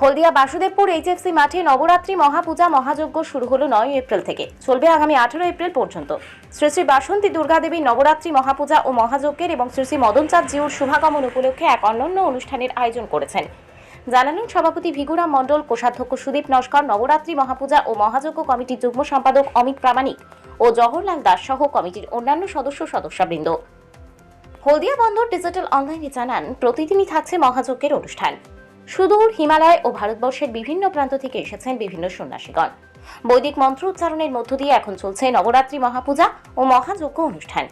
হলদিয়া Basudebpur HFC মাঠে নবরাত্রি মহাপূজা মহাযজ্ঞ শুরু হলো নয় এপ্রিল থেকে। চলবে আগামী আঠারো এপ্রিল পর্যন্ত। শ্রী শ্রী বাসন্তী দুর্গাদেবী নবরাত্রি মহাপূজা ও মহাযজ্ঞের এবং শ্রী শ্রী মদনচাঁদ জিউর শুভাগমন উপলক্ষে এক অনন্য অনুষ্ঠানের আয়োজন করেছেন। জানালেন সভাপতি ভিগুরাম মণ্ডল, কোষাধ্যক্ষ সুদীপ নস্কর, নবরাত্রি মহাপূজা ও মহাযজ্ঞ কমিটির যুগ্ম সম্পাদক অমিত প্রামাণিক ও জওহরলাল দাস সহ কমিটির অন্যান্য সদস্য সদস্যবৃন্দ। হলদিয়া বন্দর ডিজিটাল অনলাইনে জানান, প্রতিদিনই থাকছে মহাযজ্ঞের অনুষ্ঠান। সুদূর হিমালয় ও ভারতবর্ষের বিভিন্ন প্রান্ত থেকে এসেছেন বিভিন্ন সন্ন্যাসীগণ। বৈদিক মন্ত্র উচ্চারণের মধ্য দিয়ে এখন চলছে নবরাত্রি মহাপূজা ও মহাযজ্ঞ অনুষ্ঠান।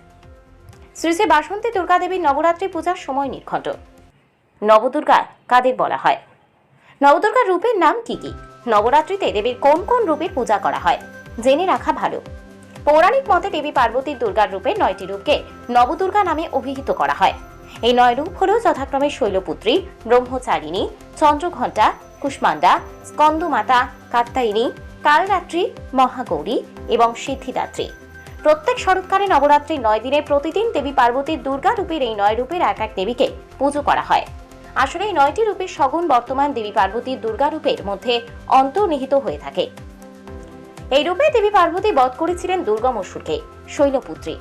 শ্রী শ্রী বাসন্তী দুর্গাদেবীর নবরাত্রি পূজার সময় নির্ঘণ্ট। নবদুর্গা কাদের বলা হয়? নবদুর্গার রূপের নাম কি কি? নবরাত্রিতে দেবীর কোন কোন রূপের পূজা করা হয়? জেনে রাখা ভালো। পৌরাণিক মতে দেবী পার্বতীর দুর্গার রূপে নয়টি রূপকে নবদুর্গা নামে অভিহিত করা হয়। এই নয় রূপ হল যথাক্রমে শৈলপুত্রী, ব্রহ্মচারিণী, চন্দ্রঘণ্টা কুষ্মান্ডা স্কন্দমাতা কাত্তায়িনী কালরাত্রি, মহাগৌরী এবং সিদ্ধিদাত্রী। প্রত্যেক শরৎকালে নবরাত্রির নয় দিনে প্রতিদিন দেবী পার্বতীর দুর্গা রূপের এই নয় রূপের এক এক দেবীকে পুজো করা হয়। আসলে এই নয়টি রূপের সগুণ বর্তমান দেবী পার্বতীর দুর্গা রূপের মধ্যে অন্তর্নিহিত হয়ে থাকে। এই রূপে দেবী পার্বতী বধ করেছিলেন দুর্গম অসুরকে শৈলপুত্রী।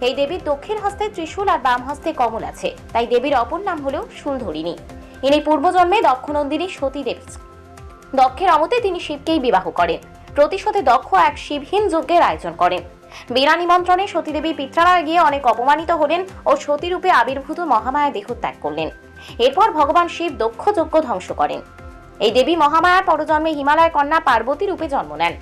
এই দেবীর দক্ষিণ হস্তে ত্রিশূল আর বাম হস্তে কমল আছে। তাই দেবীর অপর নাম হল শুলধরিণী ইনি পূর্বজন্মে দক্ষনন্দিনী সতী দেবী দক্ষের অমতে তিনি শিবকেই বিবাহ করেন। প্রতিশোধে দক্ষ এক শিবহীন যজ্ঞের আয়োজন করেন। বিনা নিমন্ত্রণে সতীদেবী পিত্রালয়ে গিয়ে অনেক অপমানিত হলেন ও সতীরূপে আবির্ভূত মহামায়া দেহ ত্যাগ করলেন। এরপর ভগবান শিব দক্ষ যজ্ঞ ধ্বংস করেন। এই দেবী মহামায়ার পরজন্মে হিমালয় কন্যা পার্বতী রূপে জন্ম নেন।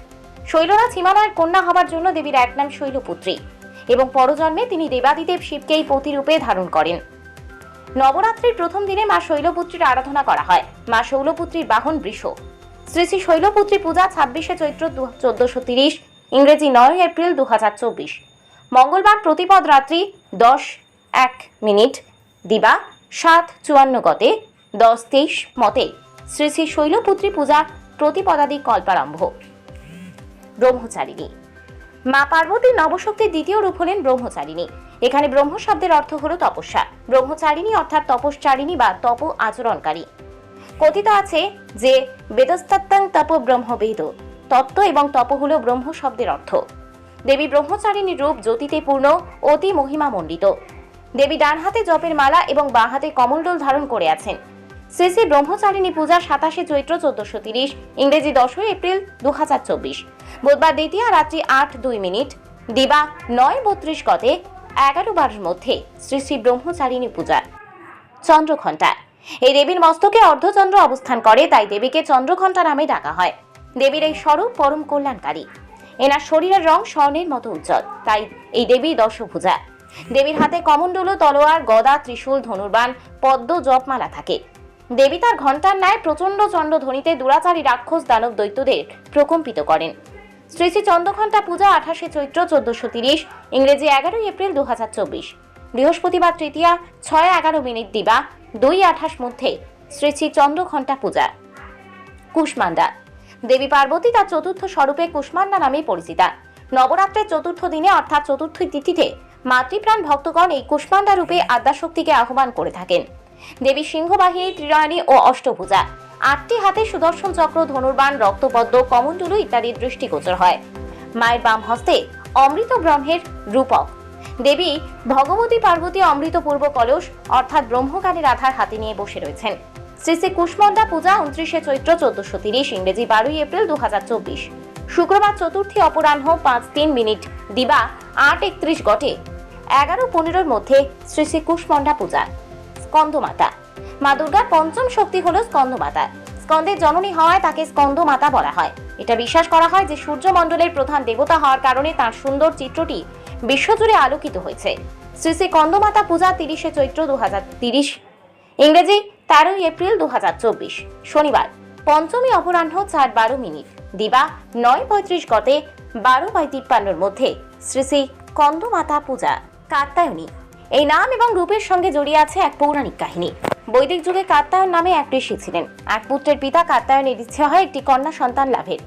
শৈলরাজ হিমালয়ের কন্যা হবার জন্য দেবীর এক নাম শৈলপুত্রী। এবং পরজন্মে তিনি দেবাদিদেব শিবকেই প্রতিরূপে ধারণ করেন। নবরাত্রির প্রথম দিনে মা শৈলপুত্রীর আরাধনা করা হয়। মা শৈলপুত্রীর বাহন বৃষ। শ্রী শ্রী শৈলপুত্রী পূজা ছাব্বিশে চৈত্র চোদ্দশো তিরিশ, ইংরেজি নয় এপ্রিল দু চব্বিশ। মঙ্গলবার প্রতিপদ রাত্রি দশ, এক মিনিট, দিবা সাত চুয়ান্ন গতে দশ তেইশ মতে শ্রী শ্রী শৈলপুত্রী পূজা প্রতিপদাদি কল্পারম্ভ। ব্রহ্মচারিণী। মা পার্বতীর নবশক্তির দ্বিতীয় রূপ হলেন ব্রহ্মচারিণী। এখানে ব্রহ্ম শব্দের অর্থ হল তপস্যা। ব্রহ্মচারিণী অর্থাৎ তপশ্চারিণী বা তপ আচরণকারী। কথিত আছে যে বেদস্তত্তাং তপ ব্রহ্মবেদ তত্ত্ব এবং তপ হল ব্রহ্ম শব্দের অর্থ। দেবী ব্রহ্মচারিণীর রূপ জ্যোতিতে পূর্ণ, অতি মহিমামণ্ডিত। দেবী ডান হাতে জপের মালা এবং বাঁ হাতে কমলডোল ধারণ করে আছেন। শ্রী শ্রী ব্রহ্মচারিণী পূজা সাতাশে চৈত্র চোদ্দশো তিরিশ, ইংরেজি দশই এপ্রিল দু হাজার চব্বিশ। বুধবার দ্বিতীয় রাত্রি আট দুই মিনিট, দিবা নয় বত্রিশ গতে এগারো বারের মধ্যে শ্রী শ্রী ব্রহ্মচারিণী পূজা। চন্দ্রঘণ্টা। এই দেবীর মস্তকে অর্ধচন্দ্র অবস্থান করে, তাই দেবীকে চন্দ্রঘণ্টা নামে ডাকা হয়। দেবীর এই স্বরূপ পরম কল্যাণকারী। এনার শরীরের রং স্বর্ণের মতো উজ্জ্বল, তাই এই দেবী দশভুজা। দেবীর হাতে কমণ্ডল, তলোয়ার, গদা, ত্রিশূল, ধনুর্বাণ, পদ্ম, জপমালা থাকে। দেবী তার ঘণ্টার ন্যায় প্রচণ্ড চণ্ড ধ্বনিতে দুরাচারী রাক্ষস দানব দৈত্যদের প্রকম্পিত করেন। শ্রী শ্রী চন্দ্রঘণ্টা পূজা আঠাশে চৈত্র চোদ্দশো তিরিশ, ইংরেজি এগারোই এপ্রিল দু হাজার চব্বিশ। বৃহস্পতিবার তৃতীয়া, ছয় এগারো মিনিট দিবা, দুই আঠাশ মধ্যে শ্রী শ্রী চন্দ্রঘণ্টা পূজা। কুষ্মান্ডা দেবী পার্বতী তার চতুর্থ স্বরূপে কুষ্মান্ডা নামে পরিচিতা। নবরাত্রের চতুর্থ দিনে অর্থাৎ চতুর্থ তিথিতে মাতৃপ্রাণ ভক্তগণ এই কুষ্মান্ডা রূপে আদ্যাশক্তিকে আহ্বান করে থাকেন। দেবী সিংহবাহিনী ত্রিরায়ণী ও অষ্টভুজা। আটটি হাতে সুদর্শন চক্র, ধনুর্বাণ, রক্তপদ্ম, কমণ্ডলু ইত্যাদি দৃষ্টিগোচর হয়। মায়ের বাম হস্তে অমৃত ব্রহ্মের রূপক। দেবী ভগবতী পার্বতী অমৃত পূর্ব কলস, অর্থাৎ ব্রহ্মজ্ঞানের আধার হাতে নিয়ে বসে রয়েছেন। শ্রী শ্রী কুষ্মন্দা পূজা, উনত্রিশে চৈত্র, চোদ্দশো তিরিশ, ইংরেজি বারোই এপ্রিল দু শুক্রবার চতুর্থী অপরাহ্ন, পাঁচ তিন মিনিট। দিবা আট একত্রিশ গটে। এগারো পনেরোর মধ্যে শ্রী শ্রী কুষ্মণ্ডা পূজা। স্কন্দমাতা মা দুর্গার পঞ্চম শক্তি হল স্কন্দমাতা স্কন্দের জননী হওয়ায় তাকে স্কন্দমাতা বলা হয়। এটা বিশ্বাস করা হয় যে সূর্যমণ্ডলের প্রধান দেবতা হওয়ার কারণে তার সুন্দর চিত্রটি বিশ্বজুড়ে আলোকিত হয়েছে। শ্রী শ্রী কন্দমাতা পূজা তিরিশে চৈত্র দু হাজার তিরিশ। ইংরেজি তেরোই এপ্রিল দু হাজার চব্বিশ, শনিবার। পঞ্চমী অপরাহ্ন চার বারো মিনিট। দিবা নয় পঁয়ত্রিশ গতে বারো বাই তিপ্পান্নর মধ্যে শ্রী শ্রী কন্দমাতা পূজা। কাত্তায়নী এই নাম এবং রূপের সঙ্গে জড়িয়ে আছে এক পৌরাণিক কাহিনী। বৈদিক যুগে কাত্তায়ন নামে এক ঋষি ছিলেন। এক পুত্রের পিতা কাত্তায়নের ইচ্ছে হয় একটি কন্যা সন্তান লাভের।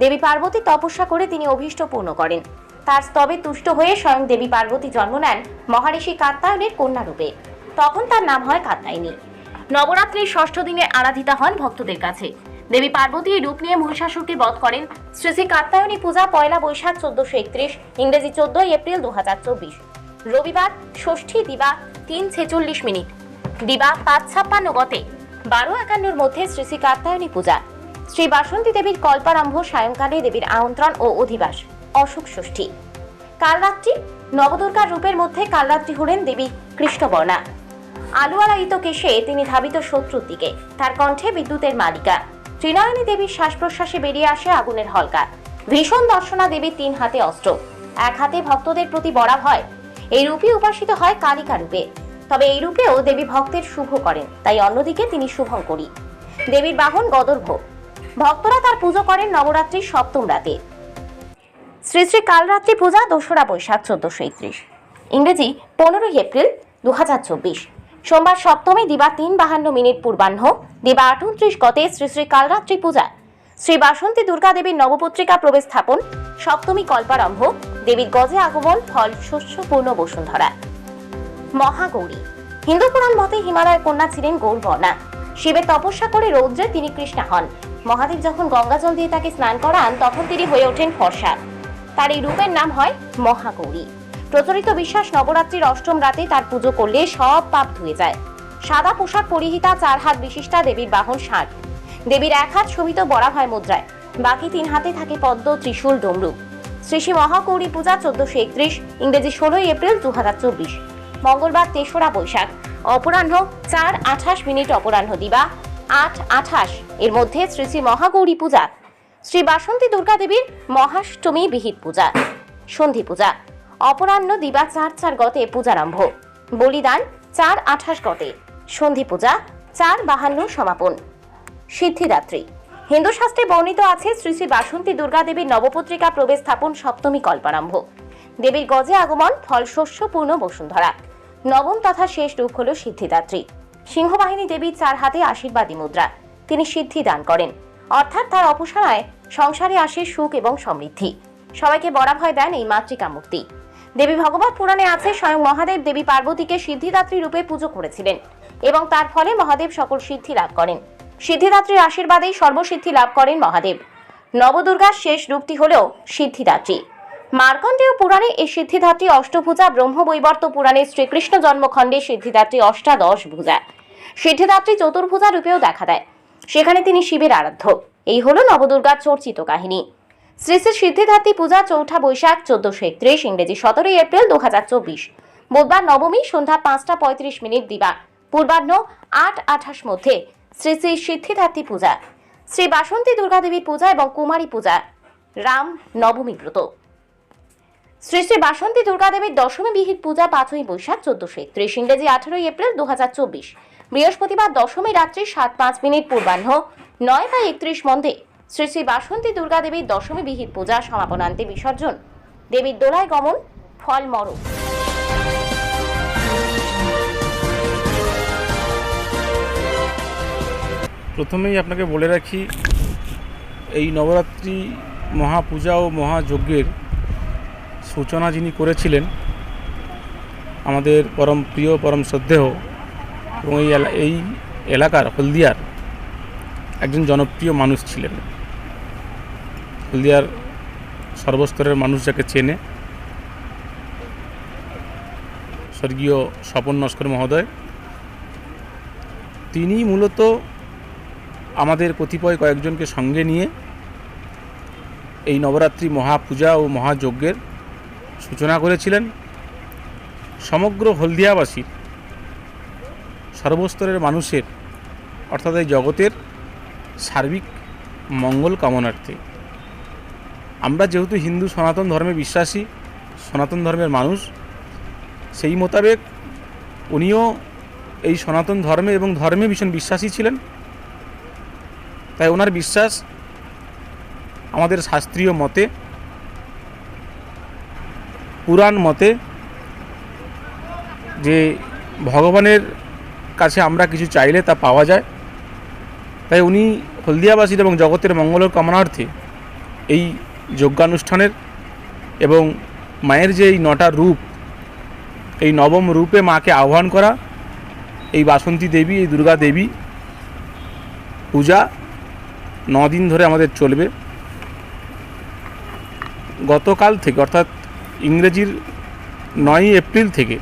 দেবী পার্বতী তপস্যা করে তিনি অভীষ্ট পূর্ণ করেন। তার স্তবে তুষ্ট হয়ে স্বয়ং দেবী পার্বতী জন্ম নেন মহারিষি কাত্তায়নের কন্যা রূপে। তখন তার নাম হয় কাত্তায়নী নবরাত্রির ষষ্ঠ দিনে আরাধিতা হন ভক্তদের কাছে। দেবী পার্বতী এই রূপ নিয়ে মহিষাসুরকে বধ করেন। শ্রী শ্রী কাত্যায়নী পূজা পয়লা বৈশাখ চোদ্দশো একত্রিশ, ইংরেজি চোদ্দই এপ্রিল দু হাজার চব্বিশ। রবিবার, ষষ্ঠী দিবা, তিন ছেচল্লিশ মিনিট। দিবা পাঁচ ছাপ্পান্ন গতে, বারো একান্নর মধ্যে শ্রী শ্রী কাত্যায়নী পূজা। শ্রী বাসন্তী দেবীর কল্পারম্ভ সায়ংকালে দেবীর আমন্ত্রণ ও অধিবাস, অশোক ষষ্ঠী। কাল রাত্রি নবদুর্গার রূপের মধ্যে কাল রাত্রি হলেন দেবী কৃষ্ণবর্ণা। আলুয়ালায়িত কেশে তিনি ধাবিত শত্রুর দিকে, তার কণ্ঠে বিদ্যুতের মালিকা। ত্রিনয়নী দেবীর শ্বাস প্রশ্বাসে বেরিয়ে আসে আগুনের হলকা ভীষণ দর্শনা দেবীর তিন হাতে অস্ত্র। এক হাতে ভক্তদের প্রতি বড়া হয় এই রূপে উপাসিত হয় কালিকা রূপে। তবে এই রূপেও দেবী ভক্তের শুভ করেন, তাই অন্যদিকে তিনি শুভঙ্করী দেবীর বাহন গদর্ভ। ভক্তরা তার পুজো করেন নবরাত্রির সপ্তম রাতে। শ্রী শ্রী কালরাত্রি পূজা দোসরা বৈশাখ চোদ্দশো একত্রিশ। ইংরেজি, পনেরোই এপ্রিল দু চব্বিশ। সোমবার সপ্তমী, দিবা তিন বাহান্ন মিনিট পূর্বাহ্ন, দিবা আটত্রিশ গতে শ্রী শ্রী কালরাত্রি পূজা শ্রী বাসন্তী দুর্গা দেবীর নবপত্রিকা প্রবেশ স্থাপন, সপ্তমী কল্পারম্ভ দেবীর গজে আগমন, ফল শস্যপূর্ণ বসুন্ধরা। মহাগৌরী। হিন্দু পুরাণ মতে হিমালয়ের কন্যা ছিলেন গৌরবর্ণা শিবের তপস্যা করে রৌদ্রে তিনি কৃষ্ণা হন। মহাদেব যখন গঙ্গা জল দিয়ে তাকে স্নান করান, তখন তিনি হয়ে ওঠেন ফর্সা। তার এই রূপের নাম হয় মহাগৌরী। প্রচলিত বিশ্বাস নবরাত্রির অষ্টম রাতে তার পুজো করলে সব পাপ ধুয়ে যায়। সাদা পোশাক পরিহিতা, চার হাত বিশিষ্টা, দেবীর বাহন ষাট। দেবীর এক হাত শোভিত বরাভয় মুদ্রায়। বাকি তিন হাতে থাকে পদ্ম, ত্রিশূল ডমরু শ্রী শ্রী মহাগৌরী পূজা চোদ্দশো একত্রিশ, ইংরেজি ষোলোই এপ্রিল দু চব্বিশ। মঙ্গলবার তেসরা বৈশাখ, অপরাহ্ন চার আঠাশ মিনিট অপরাহ্ন দিবা, আট আঠাশ এর মধ্যে শ্রী শ্রী মহাগৌরী পূজা। শ্রী বাসন্তী দুর্গা দেবীর মহাষ্টমী বিহিত পূজা, সন্ধি পূজা। অপরাহ্ন দিবা চার চার গতে পূজারম্ভ। বলিদান চার আঠাশ গতে। সন্ধি পূজা চার বাহান্ন সমাপন। সিদ্ধিদাত্রী। হিন্দু শাস্ত্রে বর্ণিত আছে, শ্রী শ্রী বাসন্তী দুর্গা দেবীর নবপত্রিকা প্রবেশ স্থাপন সপ্তমী কল্পারম্ভ। দেবীর গজে আগমন, ফল শস্যপূর্ণ বসুন্ধরা। নবম তথা শেষ রূপ হল সিদ্ধিদাত্রী। সিংহবাহিনী দেবীর চার হাতে আশীর্বাদী মুদ্রা। তিনি সিদ্ধি দান করেন। অর্থাৎ তার অপসারায় সংসারে আসে সুখ এবং সমৃদ্ধি। সবাইকে বরাভয় দেন এই মাতৃকা মুক্তি। দেবী ভগবত পুরাণে আছে, স্বয়ং মহাদেব দেবী পার্বতীকে সিদ্ধিদাত্রী রূপে পুজো করেছিলেন এবং তার ফলে মহাদেব সকল সিদ্ধি লাভ করেন। সিদ্ধিদাত্রীর আশীর্বাদেই সর্বসিদ্ধি লাভ করেন মহাদেব। নবদুর্গার শেষ রূপটি হলেও সিদ্ধিদাত্রী। মার্কণ্ডেয় পুরাণে এই সিদ্ধিদাত্রী অষ্টভুজা, ব্রহ্মবৈবর্ত পুরাণে শ্রীকৃষ্ণ জন্মখণ্ডে সিদ্ধিদাত্রী অষ্টাদশ ভুজা। সিদ্ধিদাত্রী চতুর্ভুজা রূপেও দেখা দেয়। সেখানে তিনি শিবের আরাধ্য। এই হলো নবদুর্গার চর্চিত কাহিনী। শ্রী শ্রী সিদ্ধিদাত্রী পূজা চৌঠা বৈশাখ, চোদ্দশো একত্রিশ, ইংরেজি সতেরোই এপ্রিল দু হাজার চব্বিশ। বুধবার নবমী, সন্ধ্যা পাঁচটা পঁয়ত্রিশ মিনিট দিবা। পূর্বাহ্ন, আট আঠাশ মধ্যে শ্রী শ্রী সিদ্ধিদাত্রী পূজা, শ্রী বাসন্তী দুর্গাদেবীর পূজা এবং কুমারী পূজা, রাম নবমী ব্রত। শ্রী শ্রী বাসন্তী দুর্গাদেবীর দশমী বিহিত পূজা পাঁচই বৈশাখ চোদ্দশো একত্রিশ, ইংরেজি আঠারোই এপ্রিল দু হাজার চব্বিশ। বৃহস্পতিবার দশমী রাত্রি সাত পাঁচ মিনিট পূর্বাহ্ন নয় বা একত্রিশ মন্দে শ্রী শ্রী বাসন্তী দুর্গাদেবীর দশমী বিহিত পূজা সমাপনান্তে বিসর্জন। দেবীর দোলায় গমন ফল মরক প্রথমেই আপনাকে বলে রাখি, এই নবরাত্রি মহাপূজা ও মহাযজ্ঞের সূচনা যিনি করেছিলেন, আমাদের পরম প্রিয়, পরম শ্রদ্ধেয় এবং এই এই এলাকার হলদিয়ার একজন জনপ্রিয় মানুষ ছিলেন। হলদিয়ার সর্বস্তরের মানুষ যাকে চেনে, স্বর্গীয় স্বপন নস্কর মহোদয় তিনি মূলত আমাদের কতিপয় কয়েকজনকে সঙ্গে নিয়ে এই নবরাত্রি মহাপূজা ও মহাযজ্ঞের সূচনা করেছিলেন। সমগ্র হলদিয়াবাসীর সর্বস্তরের মানুষের, অর্থাৎ এই জগতের সার্বিক মঙ্গল কামনার্থে। আমরা যেহেতু হিন্দু সনাতন ধর্মে বিশ্বাসী, সনাতন ধর্মের মানুষ, সেই মোতাবেক উনিও এই সনাতন ধর্মে এবং ধর্মে ভীষণ বিশ্বাসী ছিলেন। তাই ওনার বিশ্বাস আমাদের শাস্ত্রীয় মতে, পুরাণ মতে যে ভগবানের কাছে আমরা কিছু চাইলে তা পাওয়া যায়। তাই উনি হলদিয়াবাসীর এবং জগতের মঙ্গল কামনার্থে এই যজ্ঞানুষ্ঠানের এবং মায়ের যে এই নটা রূপ, এই নবম রূপে মাকে আহ্বান করা, এই বাসন্তী দেবী, এই দুর্গা দেবী, পূজা দিন ধরে আমাদের চলবে। গতকাল থেকে, অর্থাৎ ইংরেজির নয়ই এপ্রিল থেকে,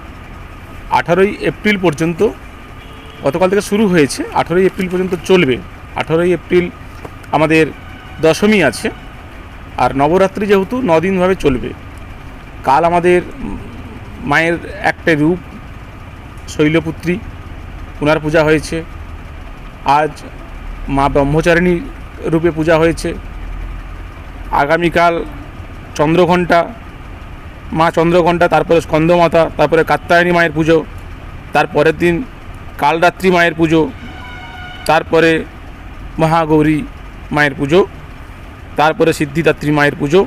আঠারোই এপ্রিল পর্যন্ত, গতকাল থেকে শুরু হয়েছে, আঠারোই এপ্রিল পর্যন্ত চলবে। আঠারোই এপ্রিল আমাদের দশমী আছে, আর নবরাত্রি যেহেতু দিনভাবে চলবে, কাল আমাদের মায়ের একটা রূপ, শৈলপুত্রী ওনার পূজা হয়েছে। আজ মা ব্রহ্মচারিণী রূপে পূজা হয়েছে। আগামীকাল চন্দ্রঘণ্টা, মা চন্দ্রঘণ্টা, তারপরে স্কন্দমাতা, তারপরে কাত্তায়নী মায়ের পুজো তারপরের দিন কালরাত্রি মায়ের পুজো, তারপরে মহাগৌরী মায়ের পুজো, তারপরে সিদ্ধিদাত্রী মায়ের পুজো,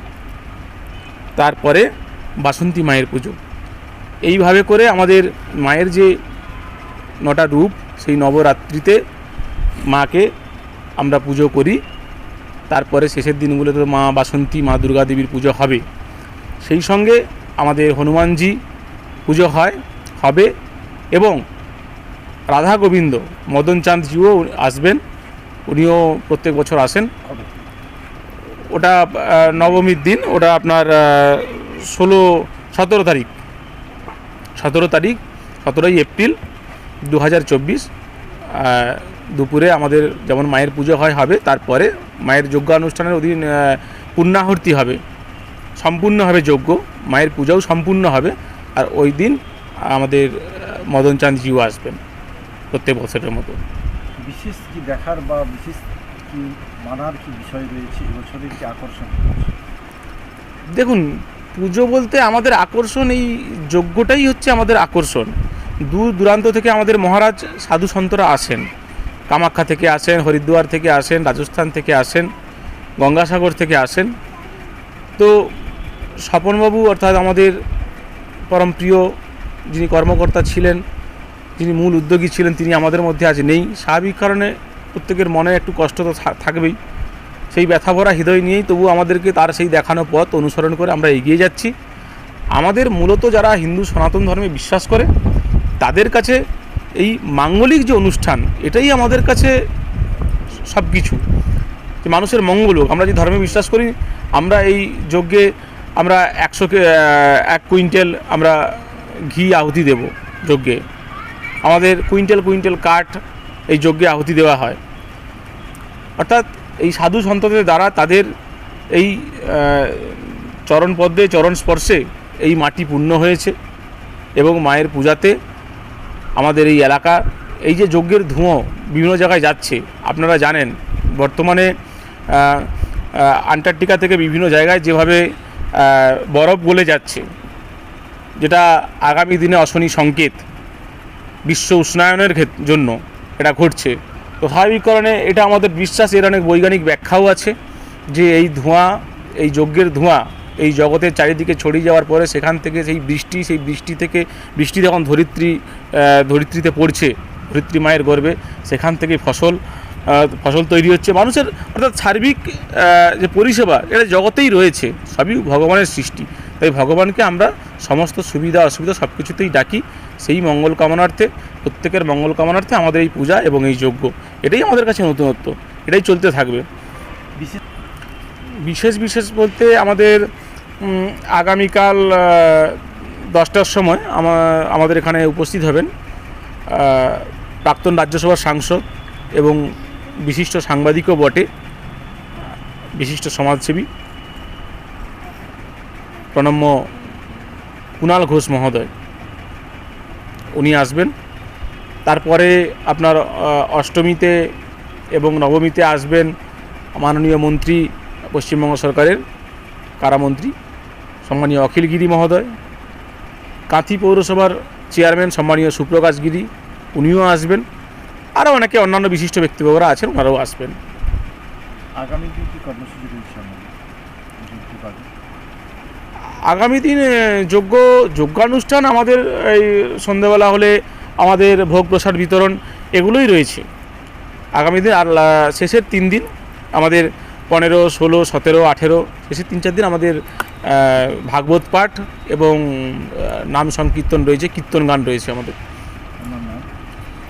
তারপরে বাসন্তী মায়ের পুজো। এইভাবে করে আমাদের মায়ের যে নটা রূপ, সেই নবরাত্রিতে মাকে আমরা পুজো করি। তারপরে শেষের দিনগুলোতে মা বাসন্তী মা দুর্গা দেবীর পুজো হবে। সেই সঙ্গে আমাদের হনুমানজি পুজো হয় হবে এবং রাধা গোবিন্দ মদন চাঁদজিও আসবেন। উনিও প্রত্যেক বছর আসেন। ওটা নবমীর দিন ওটা আপনার ষোলো সতেরো তারিখ। সতেরো তারিখ সতেরোই এপ্রিল দু হাজার চব্বিশ দুপুরে আমাদের যেমন মায়ের পুজো হয় হবে তারপরে মায়ের যজ্ঞানুষ্ঠানের অধীন আহ, পূর্ণাহুতি হবে। সম্পূর্ণ হবে যজ্ঞ মায়ের পূজাও সম্পূর্ণ হবে। আর ওই দিন আমাদের আহ, মদন চাঁদজিও আসবেন প্রত্যেক বছরের মতো। বিশেষ কি দেখার বা বিশেষ কি মানার কি বিষয় রয়েছে এবছরের কি আকর্ষণ দেখুন পুজো বলতে আমাদের আকর্ষণ এই যজ্ঞটাই হচ্ছে আমাদের আকর্ষণ। দূর দূরান্ত থেকে আমাদের মহারাজ সাধু সন্তরা আসেন। কামাখ্যা থেকে আসেন, হরিদ্বার থেকে আসেন, রাজস্থান থেকে আসেন, গঙ্গাসাগর থেকে আসেন। তো স্বপনবাবু অর্থাৎ আমাদের পরম প্রিয় যিনি কর্মকর্তা ছিলেন, যিনি মূল উদ্যোগী ছিলেন, তিনি আমাদের মধ্যে আজ নেই। স্বাভাবিক কারণে প্রত্যেকের মনে একটু কষ্ট তো থাকবেই। সেই ব্যথা ভরা হৃদয় নিয়েই তবু আমাদেরকে তার সেই দেখানো পথ অনুসরণ করে আমরা এগিয়ে যাচ্ছি। আমাদের মূলত যারা হিন্দু সনাতন ধর্মে বিশ্বাস করে, তাদের কাছে এই মাঙ্গলিক যে অনুষ্ঠান, এটাই আমাদের কাছে সব কিছু যে মানুষের মঙ্গল হোক, আমরা যে ধর্মে বিশ্বাস করি, আমরা এই যজ্ঞে আমরা একশো এক কুইন্টাল আমরা ঘি আহুতি দেব যজ্ঞে। আমাদের কুইন্টাল কুইন্টাল কাঠ এই যজ্ঞে আহুতি দেওয়া হয়। অর্থাৎ এই সাধু সন্তদের দ্বারা তাদের এই চরণ পদ্মে, চরণ স্পর্শে এই মাটি পূর্ণ হয়েছে এবং মায়ের পূজাতে আমাদের এই এলাকা, এই যে যজ্ঞের ধুঁয়ো বিভিন্ন জায়গায় যাচ্ছে, আপনারা জানেন, বর্তমানে আন্টার্কটিকা থেকে বিভিন্ন জায়গায় যেভাবে বরফ গলে যাচ্ছে, যেটা আগামী দিনে অশনি সংকেত, বিশ্ব উষ্ণায়নের জন্য এটা ঘটছে। তো স্বাভাবিক কারণে এটা আমাদের বিশ্বাস, এর অনেক বৈজ্ঞানিক ব্যাখ্যাও আছে যে এই ধোঁয়া, এই যজ্ঞের ধোঁয়া এই জগতের চারিদিকে ছড়িয়ে যাওয়ার পরে সেখান থেকে সেই বৃষ্টি সেই বৃষ্টি থেকে বৃষ্টি যখন ধরিত্রী ধরিত্রীতে পড়ছে, ধরিত্রী মায়ের গর্বে সেখান থেকে ফসল ফসল তৈরি হচ্ছে। মানুষের অর্থাৎ সার্বিক যে পরিষেবা, এটা জগতেই রয়েছে, সবই ভগবানের সৃষ্টি। তাই ভগবানকে আমরা সমস্ত সুবিধা, অসুবিধা সব কিছুতেই ডাকি। সেই মঙ্গল কামনার্থে, প্রত্যেকের মঙ্গল কামনার্থে আমাদের এই পূজা এবং এই যজ্ঞ, এটাই আমাদের কাছে নতুনত্ব, এটাই চলতে থাকবে। বিশেষ বিশেষ বিশেষ বলতে আমাদের আগামীকাল দশটার সময় আমাদের এখানে উপস্থিত হবেন প্রাক্তন রাজ্যসভার সাংসদ এবং বিশিষ্ট সাংবাদিকও বটে, বিশিষ্ট সমাজসেবী, প্রণম্য কুণাল ঘোষ মহোদয়। উনি আসবেন। তারপরে আপনার অষ্টমীতে এবং নবমীতে আসবেন মাননীয় মন্ত্রী, পশ্চিমবঙ্গ সরকারের কারামন্ত্রী। সম্মানীয় অখিল গিরি মহোদয় কাঁথি পৌরসভার চেয়ারম্যান সম্মানীয় সুপ্রকাশ গিরি উনিও আসবেন। আরও অনেকে অন্যান্য বিশিষ্ট ব্যক্তিবর্গরা আছেন ওনারাও আসবেন। আগামী দিন কি কর্মসূচি আগামী দিনে যোগ্য যোগ্যানুষ্ঠান আমাদের এই সন্ধ্যেবেলা হলে আমাদের ভোগ প্রসাদ বিতরণ এগুলোই রয়েছে। আগামী দিন আর শেষের তিন দিন আমাদের পনেরো ষোলো সতেরো আঠেরো শেষের তিন চার দিন আমাদের আহ, ভাগবত পাঠ এবং আহ, নাম সংকীর্তন রয়েছে কীর্তন গান রয়েছে আমাদের আমার নাম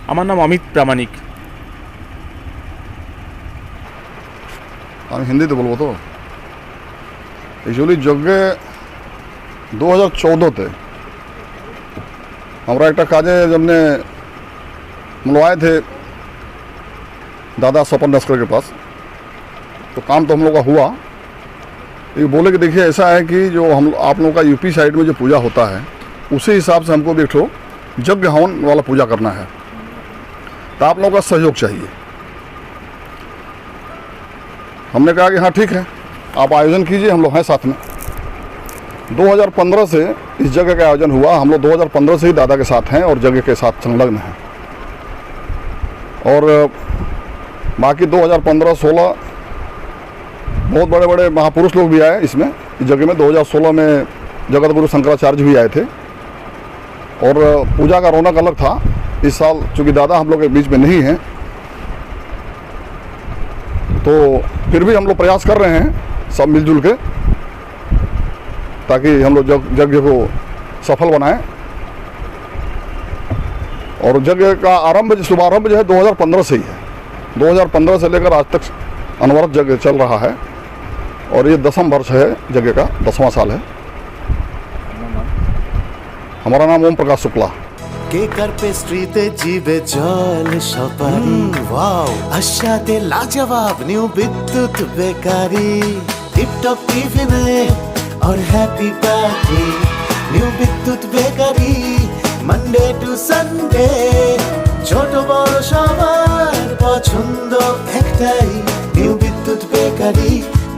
আমার নাম অমিত প্রামাণিক আমি হিন্দিতে বলবো তো অ্যাকচুয়ালি যজ্ঞে দু হাজার চৌদোতে আমরা একটা কাজে যেমনি हम लोग आए थे दादा स्वपन नस्कर के पास तो काम तो हम लोग का हुआ। ये बोले कि देखिए, ऐसा है कि जो हम आप लोगों का यूपी साइड में जो पूजा होता है, उसी हिसाब से हमको एक ठो यज्ञ हवन वाला पूजा करना है तो आप लोगों का सहयोग चाहिए। हमने कहा कि हाँ ठीक है, आप आयोजन कीजिए, हम लोग हैं साथ में। 2015 से इस जगह का आयोजन हुआ, हम लोग 2015 से ही दादा के साथ हैं और जगह के साथ संलग्न हैं। और बाकी 2015-16 बहुत बड़े बड़े महापुरुष लोग भी आए इसमें। इस जगह में 2016 में जगत गुरु शंकराचार्य भी आए थे। और पूजा का रौनक अलग था। इस साल चूँकि दादा हम लोग के बीच में नहीं हैं तो फिर भी हम लोग प्रयास कर रहे हैं सब मिलजुल के, ताकि हम लोग जग, यज्ञ को सफल बनाएँ। और यज्ञ का आरंभ, शुभारंभ जो है 2015 से ही है। 2015 से लेकर आज तक अनवरत यज्ञ चल रहा है। और ये दसम वर्ष है यज्ञ का दसवां साल है हमारा नाम ओम प्रकाश शुक्ला কেকার পেস্ট্রিতে জিবে জল সপারি ওয়াও আশাতে লাজবাব নিউ বিদ্যুৎ বেকারি টিপটপ টিফিনে और happy party new Bidyut bakery Monday to Sunday ছোট বড় সবার পছন্দ একটাই নিউ বিদ্যুৎ বেকারি